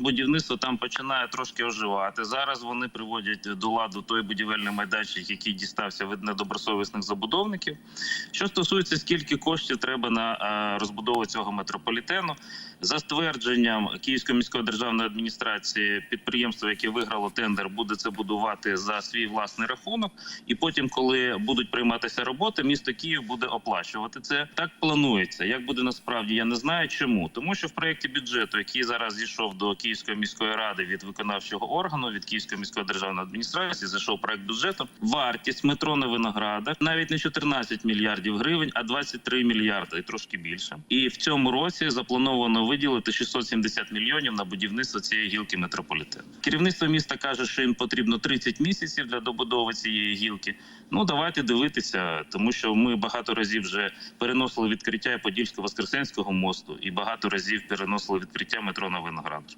будівництво там починає трошки оживати. Зараз вони приводять до ладу той будівельний майданчик, який дістався від недобросовісних забудовників. Що стосується скільки коштів треба на е, розбудову цього метрополітену, за ствердженням Київської міської державної адміністрації, підприємство, яке виграло тендер, буде це будувати за свій власний рахунок. І потім, коли будуть прийматися роботи, місто Київ буде оплачувати це. Так планується. Як буде насправді, я не знаю чому, тому що в проєкті бюджету, який зараз зійшов до Київської міської ради від виконавчого органу від Київської міської державної адміністрації, зайшов проект бюджету. Вартість метро на виноградах навіть не 14 мільярдів гривень, а 23 мільярди і трошки більше. І в цьому році заплановано виділити 670 мільйонів на будівництво цієї гілки метрополітену. Керівництво міста каже, що їм потрібно 30 місяців для добудови цієї гілки. Ну давайте дивитися, тому що ми багато разів вже переносили відкриття Подільсько-Воскресенського мосту і багато разів переносили відкриття метро на Виноград.